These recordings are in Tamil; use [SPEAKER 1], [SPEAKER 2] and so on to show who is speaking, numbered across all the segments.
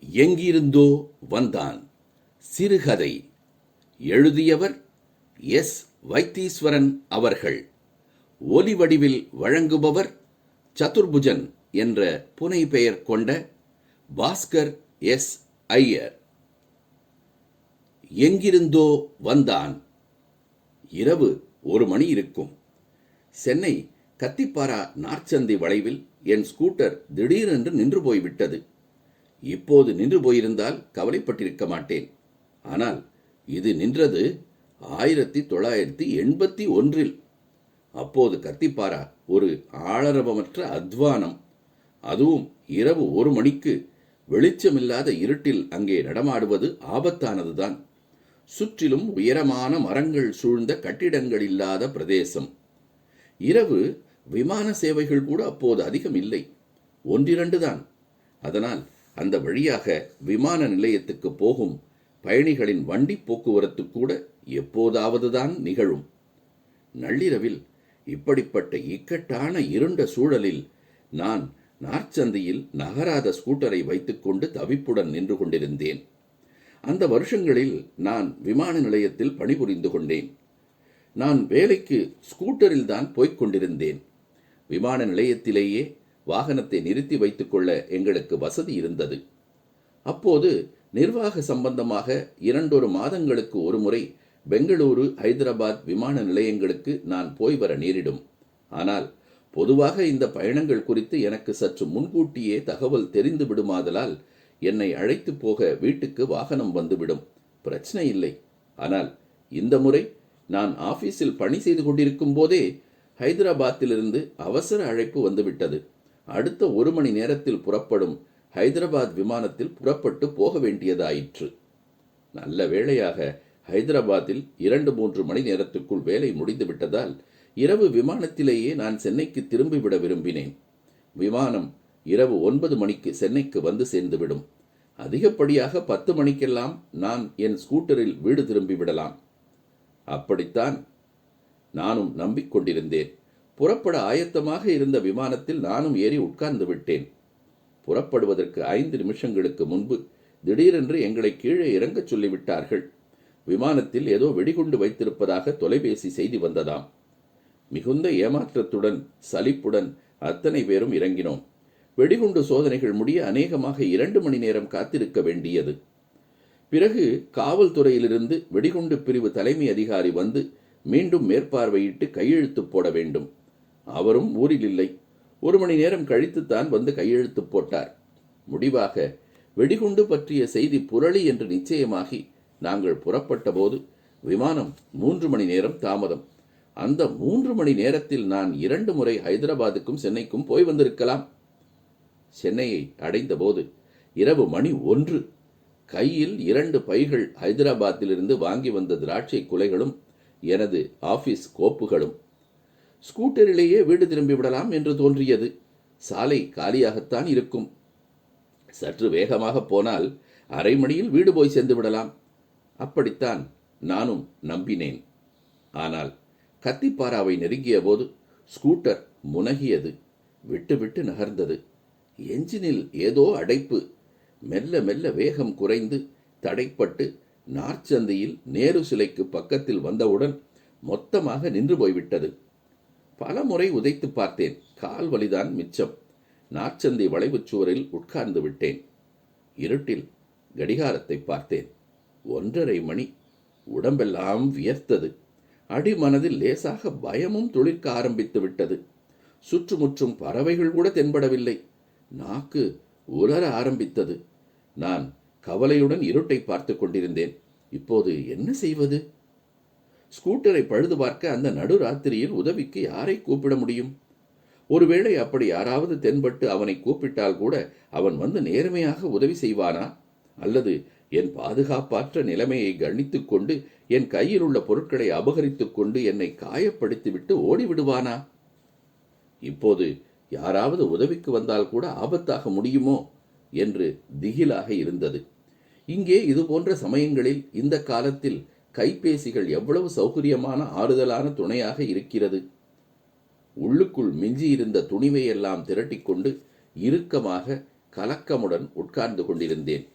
[SPEAKER 1] எங்கிருந்தோ வந்தான். சிறுகதை. எழுதியவர் எஸ். வைத்தீஸ்வரன் அவர்கள். ஒலி வடிவில் வழங்குபவர் சதுர்புஜன் என்ற புனை பெயர் கொண்ட பாஸ்கர் எஸ். ஐயர். எங்கிருந்தோ வந்தான். இரவு ஒரு மணி இருக்கும். சென்னை கத்திப்பாரா நார்ச்சந்தி வளைவில் என் ஸ்கூட்டர் திடீரென்று நின்று போய்விட்டது. இப்போது நின்று போயிருந்தால் கவலைப்பட்டிருக்க மாட்டேன். ஆனால் இது நின்றது ஆயிரத்தி தொள்ளாயிரத்தி எண்பத்தி ஒன்றில். அப்போது கத்திப்பாரா ஒரு ஆளரவமற்ற அத்வானம். அதுவும் இரவு ஒரு மணிக்கு வெளிச்சமில்லாத இருட்டில் அங்கே நடமாடுவது ஆபத்தானதுதான். சுற்றிலும் உயரமான மரங்கள் சூழ்ந்த கட்டிடங்கள் இல்லாத பிரதேசம். இரவு விமான சேவைகள் கூட அப்போது அதிகம் இல்லை ஒன்றிரண்டு தான் அதனால் அந்த வழியாக விமான நிலையத்துக்கு போகும் பயணிகளின் வண்டி போக்குவரத்து கூட எப்போதாவதுதான் நிகழும். நள்ளிரவில் இப்படிப்பட்ட இக்கட்டான இருண்ட சூழலில் நான் நார்ச்சந்தையில் நகராத ஸ்கூட்டரை வைத்துக்கொண்டு தவிப்புடன் நின்று கொண்டிருந்தேன். அந்த வருஷங்களில் நான் விமான நிலையத்தில் பணிபுரிந்து கொண்டேன். நான் வேலைக்கு ஸ்கூட்டரில் தான் போய்க் கொண்டிருந்தேன். விமான நிலையத்திலேயே வாகனத்தை நிறுத்தி வைத்துக்கொள்ள எங்களுக்கு வசதி இருந்தது. அப்போது நிர்வாக சம்பந்தமாக இரண்டொரு மாதங்களுக்கு ஒருமுறை பெங்களூரு ஹைதராபாத் விமான நிலையங்களுக்கு நான் போய் வர நேரிடும். ஆனால் பொதுவாக இந்த பயணங்கள் குறித்து எனக்கு சற்று முன்கூட்டியே தகவல் தெரிந்து விடுமாதலால் என்னை அழைத்து போக வீட்டுக்கு வாகனம் வந்துவிடும். பிரச்சனை இல்லை. ஆனால் இந்த முறை நான் ஆபீஸில் பணி செய்து கொண்டிருக்கும் போதே ஹைதராபாத்திலிருந்து அவசர அழைப்பு வந்துவிட்டது. அடுத்த ஒரு மணி நேரத்தில் புறப்படும் ஹைதராபாத் விமானத்தில் புறப்பட்டு போக வேண்டியதாயிற்று. நல்ல வேளையாக ஹைதராபாத்தில் இரண்டு மூன்று மணி நேரத்துக்குள் வேலை முடிந்து விட்டதால் இரவு விமானத்திலேயே நான் சென்னைக்கு திரும்பிவிட விரும்பினேன். விமானம் இரவு ஒன்பது மணிக்கு சென்னைக்கு வந்து சேர்ந்துவிடும். அதிகப்படியாக பத்து மணிக்கெல்லாம் நான் என் ஸ்கூட்டரில் வீடு திரும்பி விடலாம். அப்படித்தான் நானும் நம்பிக்கொண்டிருந்தேன். புறப்பட ஆயத்தமாக இருந்த விமானத்தில் நானும் ஏறி உட்கார்ந்து விட்டேன். புறப்படுவதற்கு ஐந்து நிமிஷங்களுக்கு முன்பு திடீரென்று எங்களை கீழே இறங்கச் சொல்லிவிட்டார்கள். விமானத்தில் ஏதோ வெடிகுண்டு வைத்திருப்பதாக தொலைபேசி செய்தி வந்ததாம். மிகுந்த ஏமாற்றத்துடன் சலிப்புடன் அத்தனை பேரும் இறங்கினோம். வெடிகுண்டு சோதனைகள் முடிய அநேகமாக இரண்டு மணி நேரம் காத்திருக்க வேண்டியது. பிறகு காவல்துறையிலிருந்து வெடிகுண்டு பிரிவு தலைமை அதிகாரி வந்து மீண்டும் மேற்பார்வையிட்டு கையெழுத்து போட வேண்டும். அவரும் ஊரில் இல்லை ஒரு மணி நேரம் கழித்துத்தான் வந்து கையெழுத்து போட்டார். முடிவாக வெடிகுண்டு பற்றிய செய்தி புரளி என்று நிச்சயமாகி நாங்கள் புறப்பட்ட போது விமானம் மூன்று மணி நேரம் தாமதம். அந்த மூன்று மணி நேரத்தில் நான் இரண்டு முறை ஹைதராபாத்துக்கும் சென்னைக்கும் போய் வந்திருக்கலாம். சென்னையை அடைந்தபோது இரவு மணி ஒன்று கையில் இரண்டு பைகள் ஹைதராபாத்திலிருந்து வாங்கி வந்த திராட்சை குலைகளும் எனது ஆபீஸ் கோப்புகளும் ஸ்கூட்டரிலேயே வீடு திரும்பி விடலாம் என்று தோன்றியது. சாலை காலியாகத்தான் இருக்கும். சற்று வேகமாக போனால் அரை மணியில் வீடு போய் சேர்ந்து விடலாம். அப்படித்தான் நானும் நம்பினேன். ஆனால் கத்திப்பாராவை நெருங்கிய போது ஸ்கூட்டர் முனகியது விட்டு விட்டு நகர்ந்தது. என்ஜினில் ஏதோ அடைப்பு. மெல்ல மெல்ல வேகம் குறைந்து தடைப்பட்டு நார்ச்சந்தையில் நேரு சிலைக்கு பக்கத்தில் வந்தவுடன் மொத்தமாக நின்று போய்விட்டது. பல முறை உதைத்து பார்த்தேன். கால் வலிதான் மிச்சம். நாற்சந்தி வளைவுச் சுவரில் உட்கார்ந்து விட்டேன். இருட்டில் கடிகாரத்தை பார்த்தேன். ஒன்றரை மணி. உடம்பெல்லாம் வியர்த்தது. அடிமனதில் லேசாக பயமும் துளிர்க்க ஆரம்பித்து விட்டது. சுற்றுமுற்றும் பறவைகள் கூட தென்படவில்லை. நாக்கு உலர ஆரம்பித்தது. நான் கவலையுடன் இருட்டை பார்த்து கொண்டிருந்தேன். இப்போது என்ன செய்வது? ஸ்கூட்டரை பழுது பார்க்க அந்த நடுராத்திரியில் உதவிக்கு யாரை கூப்பிட முடியும்? ஒருவேளை அப்படி யாராவது தென்பட்டு அவனை கூப்பிட்டால் கூட அவன் வந்து நேர்மையாக உதவி செய்வானா? அல்லது என் பாதுகாப்பற்ற நிலைமையை கணித்துக் கொண்டு என் கையில் உள்ள பொருட்களை அபகரித்துக் கொண்டு என்னை காயப்படுத்திவிட்டு ஓடிவிடுவானா? இப்போது யாராவது உதவிக்கு வந்தால் கூட ஆபத்தாக முடியுமோ? என்று திகிலாக இருந்தது. இங்கே இது போன்ற சமயங்களில் இந்த காலத்தில் கைபேசிகள் எவ்வளவு சௌகரியமான ஆறுதலான துணையாக இருக்கிறது? உள்ளுக்குள் மிஞ்சியிருந்த துணிவையெல்லாம் திரட்டிக்கொண்டு இறுக்கமாக கலக்கமுடன் உட்கார்ந்து கொண்டிருந்தேன்.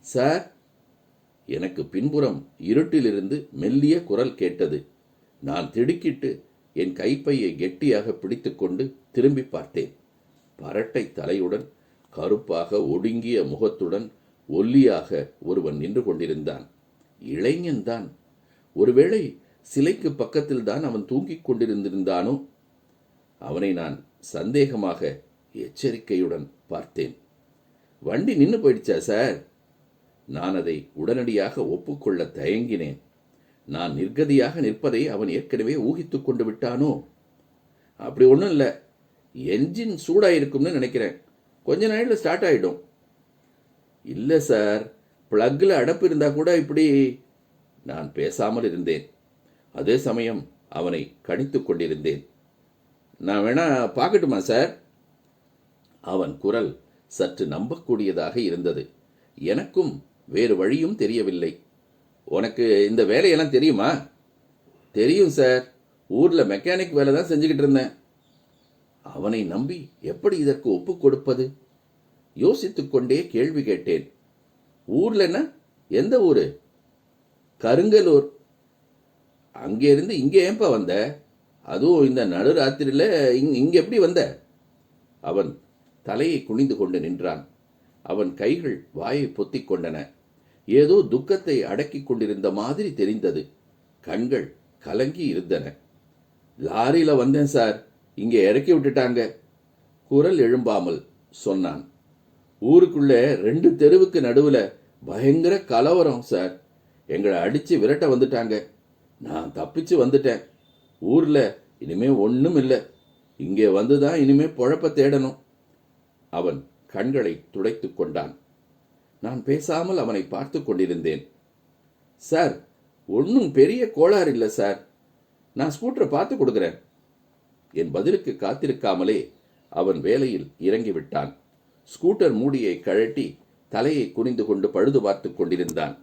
[SPEAKER 1] சார் எனக்கு பின்புறம் இருட்டிலிருந்து மெல்லிய குரல் கேட்டது. நான் திடுக்கிட்டு என் கைப்பையை கெட்டியாக பிடித்துக்கொண்டு திரும்பி பார்த்தேன். பரட்டை தலையுடன் கருப்பாக ஒடுங்கிய முகத்துடன் ஒல்லியாக ஒருவன் நின்று கொண்டிருந்தான். இளைஞன்தான் ஒருவேளை சிலைக்கு பக்கத்தில் தான் அவன் தூங்கிக் கொண்டிருந்திருந்தானோ? அவனை நான் சந்தேகமாக எச்சரிக்கையுடன் பார்த்தேன். வண்டி நின்று போயிடுச்சா சார்? நான் அதை உடனடியாக ஒப்புக்கொள்ள தயங்கினேன். நான் நிர்கதியாக நிற்பதை அவன் ஏற்கனவே ஊகித்துக் கொண்டு விட்டானோ? அப்படி ஒன்றும் இல்லை. என்ஜின் சூடாயிருக்கும்னு நினைக்கிறேன். கொஞ்ச நாளில் ஸ்டார்ட் ஆகிடும் இல்லை சார். பிளக்கில் அடப்பு இருந்தால் கூட இப்படி நான் பேசாமல் இருந்தேன். அதே சமயம் அவனை கணித்து கொண்டிருந்தேன். நான் வேணா பார்க்கட்டுமா சார்? அவன் குரல் சற்று நம்பக்கூடியதாக இருந்தது. எனக்கும் வேறு வழியும் தெரியவில்லை. உனக்கு இந்த வேலையெல்லாம் தெரியுமா? தெரியும் சார். ஊரில் மெக்கானிக் வேலை தான் செஞ்சுக்கிட்டு இருந்தேன். அவனை நம்பி எப்படி இதற்கு ஒப்புக் கொடுப்பது? யோசித்துக்கொண்டே கேள்வி கேட்டேன். ஊர்ல என்ன? எந்த ஊரு? கருங்கலூர். அங்கே இருந்து இங்கே ஏன்பா வந்த? அதுவும் இந்த நடுராத்திரியில் இங் இங்க எப்படி வந்த? அவன் தலையை குனிந்து கொண்டு நின்றான். அவன் கைகள் வாயை பொத்திக் கொண்டன. ஏதோ துக்கத்தை அடக்கிக் கொண்டிருந்த மாதிரி தெரிந்தது. கண்கள் கலங்கி இருந்தன. லாரியில வந்தேன் சார். இங்கே இறக்கி விட்டுட்டாங்க. குரல் எழும்பாமல் சொன்னான். ஊருக்குள்ள ரெண்டு தெருவுக்கு நடுவுல பயங்கர கலவரம் சார். எங்களை அடிச்சு விரட்ட வந்துட்டாங்க. நான் தப்பிச்சு வந்துட்டேன். ஊர்ல இனிமே ஒன்றும் இல்லை. இங்கே வந்துதான் இனிமே பொழப்ப தேடணும். அவன் கண்களை துடைத்து கொண்டான். நான் பேசாமல் அவனை பார்த்து கொண்டிருந்தேன். சார் ஒன்றும் பெரிய கோளாறு இல்லை சார். நான் ஸ்கூட்டரை பார்த்து கொடுக்குறேன். என் பதிலுக்கு காத்திருக்காமலே அவன் வேலையில் இறங்கிவிட்டான். ஸ்கூட்டர் மூடியை கழட்டி தலையை குனிந்து கொண்டு பழுது பார்த்து கொண்டிருந்தான்.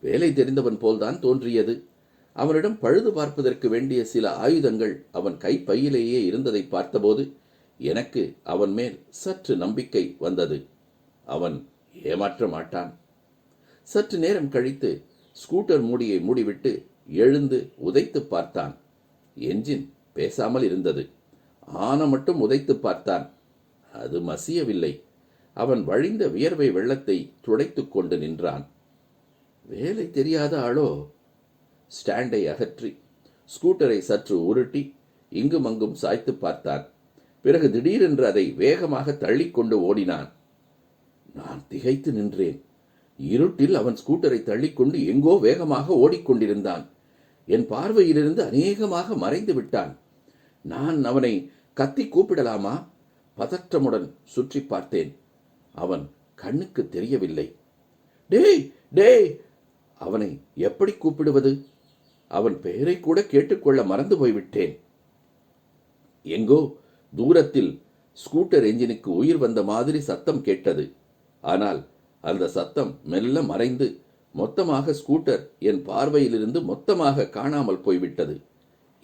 [SPEAKER 1] வேலை தெரிந்தவன் போல்தான் தோன்றியது. அவனிடம் பழுது பார்ப்பதற்கு வேண்டிய சில ஆயுதங்கள் அவன் கைப்பையிலேயே இருந்ததை பார்த்தபோது எனக்கு அவன் மேல் சற்று நம்பிக்கை வந்தது. அவன் ஏமாற்ற மாட்டான். சற்று நேரம் கழித்து ஸ்கூட்டர் மூடியை மூடிவிட்டு எழுந்து உதைத்து பார்த்தான். என்ஜின் பேசாமல் இருந்தது. ஆன மட்டும் உதைத்து பார்த்தான். அது மசியவில்லை. அவன் வழிந்த வியர்வை வெள்ளத்தை துடைத்துக் கொண்டு நின்றான். வேலை தெரியாத ஆளோ? ஸ்டாண்டை அகற்றி ஸ்கூட்டரை சற்று உருட்டி இங்கும் அங்கும் சாய்த்து பார்த்தான். பிறகு திடீரென்று அதை வேகமாக தள்ளிக்கொண்டு ஓடினான். நான் திகைத்து நின்றேன். இருட்டில் அவன் ஸ்கூட்டரை தள்ளிக்கொண்டு எங்கோ வேகமாக ஓடிக்கொண்டிருந்தான் என் பார்வையிலிருந்து அநேகமாக மறைந்து விட்டான். நான் அவனை கத்தி கூப்பிடலாமா? பதற்றமுடன் சுற்றி பார்த்தேன். அவன் கண்ணுக்கு தெரியவில்லை. டேய் டேய் அவனை எப்படி கூப்பிடுவது? அவன் பெயரை கூட கேட்டுக்கொள்ள மறந்து போய்விட்டேன். எங்கோ தூரத்தில் ஸ்கூட்டர் என்ஜினுக்கு உயிர் வந்த மாதிரி சத்தம் கேட்டது. ஆனால் அந்த சத்தம் மெல்ல மறைந்து மொத்தமாக ஸ்கூட்டர் என் பார்வையிலிருந்து மொத்தமாக காணாமல் போய்விட்டது.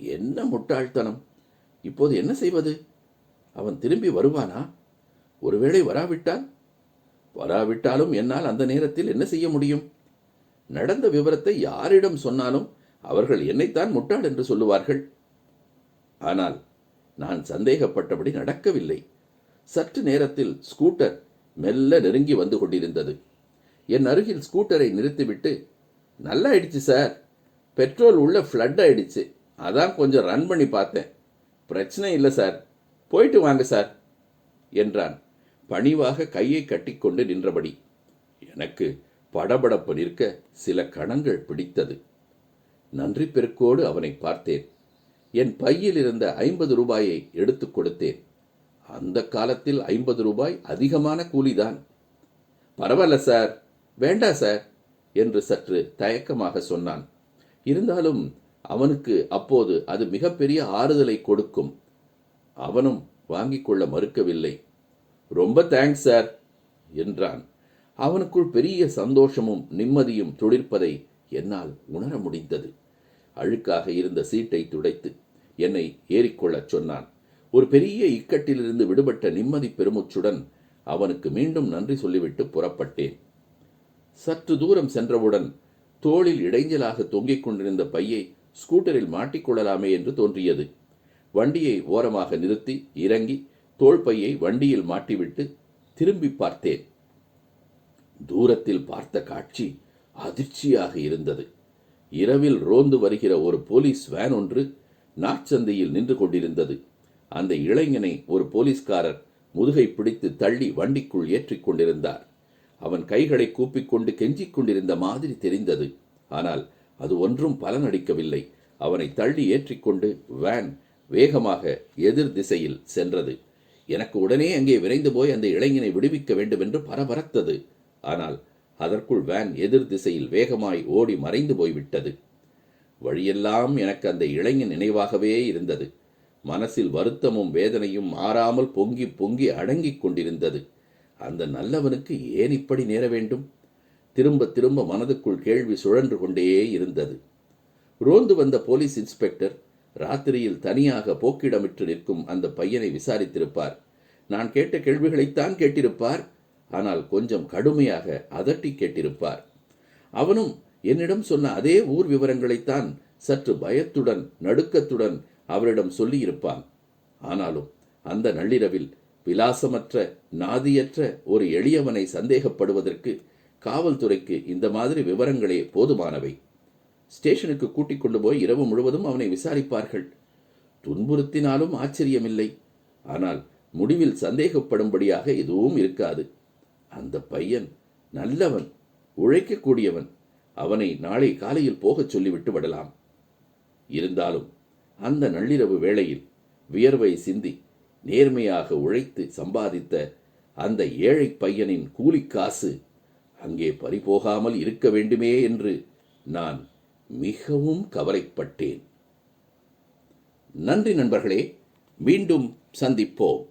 [SPEAKER 1] என்ன முட்டாள்தனம்! இப்போது என்ன செய்வது? அவன் திரும்பி வருவானா? ஒருவேளை வராவிட்டால் வராவிட்டாலும் என்னால் அந்த நேரத்தில் என்ன செய்ய முடியும்? நடந்த விவரத்தை யாரிடம் சொன்னாலும் அவர்கள் என்னைத்தான் முட்டாள் என்று சொல்லுவார்கள். ஆனால் நான் சந்தேகப்பட்டபடி நடக்கவில்லை. சற்று நேரத்தில் ஸ்கூட்டர் மெல்ல நெருங்கி வந்து கொண்டிருந்தது. என் அருகில் ஸ்கூட்டரை நிறுத்திவிட்டு நல்லா ஆயிடுச்சு சார். பெட்ரோல் உள்ள ஃப்ளட் ஆயிடுச்சு. அதான் கொஞ்சம் ரன் பண்ணி பார்த்தேன். பிரச்சனை இல்லை சார். போயிட்டு வாங்க சார் என்றான். பணிவாக கையை கட்டிக்கொண்டு நின்றபடி எனக்கு படபடப்பு நிற்க சில கணங்கள் பிடித்தது. நன்றி பெருக்கோடு அவனை பார்த்தேன். என் பையில் இருந்த ஐம்பது ரூபாயை எடுத்துக் கொடுத்தேன். அந்த காலத்தில் ஐம்பது ரூபாய் அதிகமான கூலிதான். பரவாயில்ல சார். வேண்டா சார் என்று சற்று தயக்கமாக சொன்னான். இருந்தாலும் அவனுக்கு அப்போது அது மிகப்பெரிய ஆறுதலை கொடுக்கும். அவனும் வாங்கிக் கொள்ள மறுக்கவில்லை. ரொம்ப தேங்க்ஸ் சார் என்றான். அவனுக்குள் பெரிய சந்தோஷமும் நிம்மதியும் துளிர்ப்பதை என்னால் உணர முடிந்தது. அழுக்காக இருந்த சீட்டை துடைத்து என்னை ஏறிக்கொள்ளச் சொன்னான். ஒரு பெரிய இக்கட்டிலிருந்து விடுபட்ட நிம்மதி பெருமுச்சுடன் அவனுக்கு மீண்டும் நன்றி சொல்லிவிட்டு புறப்பட்டேன். சற்று தூரம் சென்றவுடன் தோளில் இடைஞ்சலாக தொங்கிக் கொண்டிருந்த பையை ஸ்கூட்டரில் மாட்டிக்கொள்ளலாமே என்று தோன்றியது. வண்டியை ஓரமாக நிறுத்தி இறங்கி தோள்பையை வண்டியில் மாட்டிவிட்டு திரும்பி பார்த்தேன். தூரத்தில் பார்த்த காட்சி அதிர்ச்சியாக இருந்தது. இரவில் ரோந்து வருகிற ஒரு போலீஸ் வேன் ஒன்று நாற்சந்தையில் நின்று கொண்டிருந்தது. அந்த இளைஞனை ஒரு போலீஸ்காரர் முதுகை பிடித்து தள்ளி வண்டிக்குள் ஏற்றிக் கொண்டிருந்தார். அவன் கைகளை கூப்பிக்கொண்டு கெஞ்சிக் கொண்டிருந்த மாதிரி தெரிந்தது. ஆனால் அது ஒன்றும் பலனளிக்கவில்லை. அவனை தள்ளி ஏற்றிக்கொண்டு வேன் வேகமாக எதிர் திசையில் சென்றது. எனக்கு உடனே அங்கே விரைந்து போய் அந்த இளைஞனை விடுவிக்க வேண்டும் என்று பரபரத்தது. ஆனால் அதற்குள் வேன் எதிர் திசையில் வேகமாய் ஓடி மறைந்து போய்விட்டது. வழியெல்லாம் எனக்கு அந்த இளைஞன் நினைவாகவே இருந்தது. மனசில் வருத்தமும் வேதனையும் மாறாமல் பொங்கி பொங்கி அடங்கிக் கொண்டிருந்தது. அந்த நல்லவனுக்கு ஏன் இப்படி நேர வேண்டும்? திரும்ப திரும்ப மனதுக்குள் கேள்வி சுழன்று கொண்டே இருந்தது. ரோந்து வந்த போலீஸ் இன்ஸ்பெக்டர் ராத்திரியில் தனியாக போக்கிடமிட்டு நிற்கும் அந்த பையனை விசாரித்திருப்பார். நான் கேட்ட கேள்விகளைத்தான் கேட்டிருப்பார். ஆனால் கொஞ்சம் கடுமையாக அதட்டி கேட்டிருப்பார். அவனும் என்னிடம் சொன்ன அதே ஊர் விவரங்களைத்தான் சற்று பயத்துடன் நடுக்கத்துடன் அவரிடம் சொல்லியிருப்பான். ஆனாலும் அந்த நள்ளிரவில் விலாசமற்ற நாதியற்ற ஒரு எளியவனை சந்தேகப்படுவதற்கு காவல்துறைக்கு இந்த மாதிரி விவரங்களே போதுமானவை. ஸ்டேஷனுக்கு கூட்டிக் கொண்டு போய் இரவு முழுவதும் அவனை விசாரிப்பார்கள். துன்புறுத்தினாலும் ஆச்சரியமில்லை. ஆனால் முடிவில் சந்தேகப்படும்படியாக எதுவும் இருக்காது. அந்த பையன் நல்லவன் உழைக்கக்கூடியவன். அவனை நாளை காலையில் போகச் சொல்லிவிட்டு விடலாம். இருந்தாலும் அந்த நள்ளிரவு வேளையில் வியர்வை சிந்தி நேர்மையாக உழைத்து சம்பாதித்த அந்த ஏழை பையனின் கூலிக்காசு அங்கே பறிபோகாமல் இருக்க வேண்டுமே என்று நான் மிகவும் கவலைப்பட்டேன். நன்றி நண்பர்களே மீண்டும் சந்திப்போம்.